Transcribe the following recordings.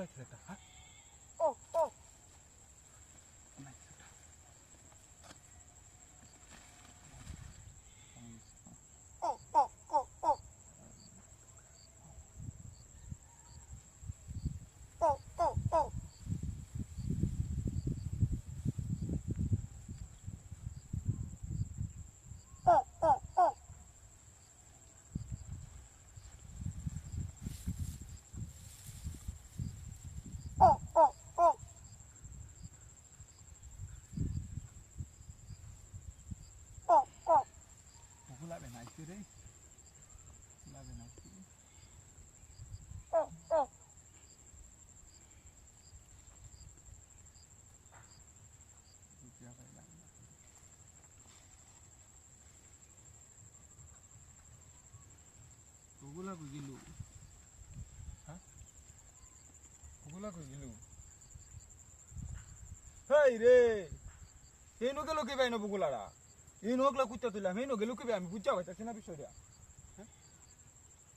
बैठ रहता है? লাগছে রে লাগে না। ওগুলা গেল? হ্যাঁ? ওগুলা গেল? হেই রে! এই নগে লোকে পাই না বুগুলারা? এই নগলা কুত্তা তুইলাম এই নগে লোকে আমি বুঝা পাইতাছি না বিষয়টা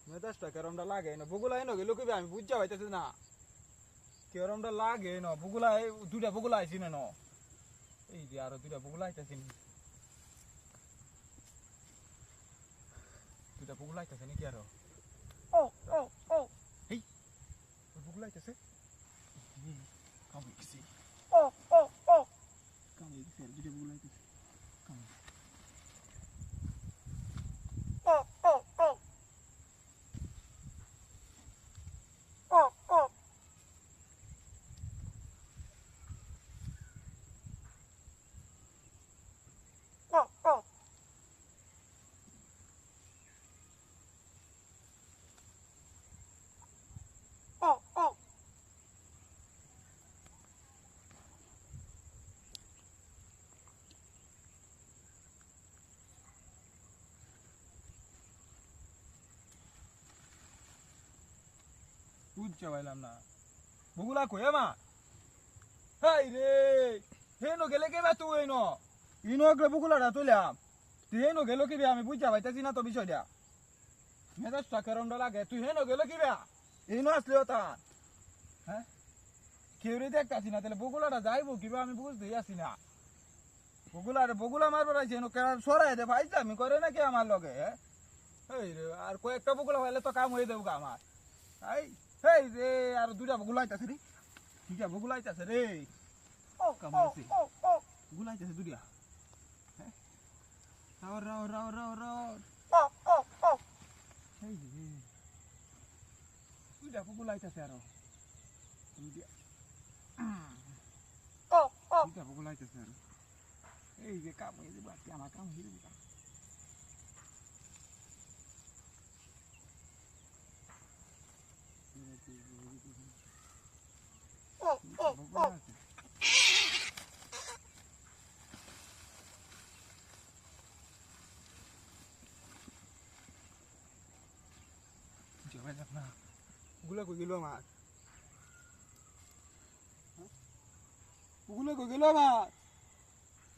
মেজাজটা কেরমটা লাগে না বুগুলা এই নগে লোকে আমি বুঝা পাইতাছি না কেরমটা লাগে না বুগুলা এই দুটা বুগুলা আইছি না ন এই যে আরও দুটা বুগুলা আইতাছি দুটা বুগুলা আইতাছে নাকি আরও ওই বুগুলা আইতাছে গেছি কামে গেছি আর দুটা বুগুলা আইতাছে কামে বুঝতে পারলাম না। বগুলা কয়ে, মা, হাই রে হে নো গেলে কে বা তুই ন ইনো গলে বগুলাটা তুইলাম। তুই হে নো গেলো কি বে আমি বুঝতে পাইতেছি না তো বিষয়টা। মেজাজটা কেরম লাগে? তুই হে নো গেলো কি বে ইনো আসলে তা। হ্যাঁ? কেউ রে দেখতাছি না, তাহলে বগুলাটা যাইবো কিবা? আমি বুঝতেই আসি না। বগুলা বগুলা মারবার আছে সরাই দে ভাই আমি করে নাকি আমার লগে হ্যাঁ? এই আর কয়েকটা বগুলা হইলে তো কাম হয়ে দেবো আমার। এই এই রে আর দুটা গুলাইতাছে রে দুটা গুলাইতাছে রে কামাইছে গুলাইতাছে দুটা হ্যাঁ রাও রাও রাও রাও রাও এই রে দুটা গুলাইতাছে আরও দুটা দুটা গুলাইতাছে আরও এই যে কাম হয়ে যাবে আজকে আমার কাম হয়ে যাবে। গুলাইতাছে যাবে না ওগুলো কই গেল আমার ওগুলো কই গেল আমার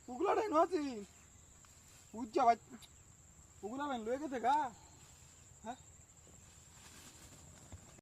ওগুলো ডাইন আছি বুঝছা ভাই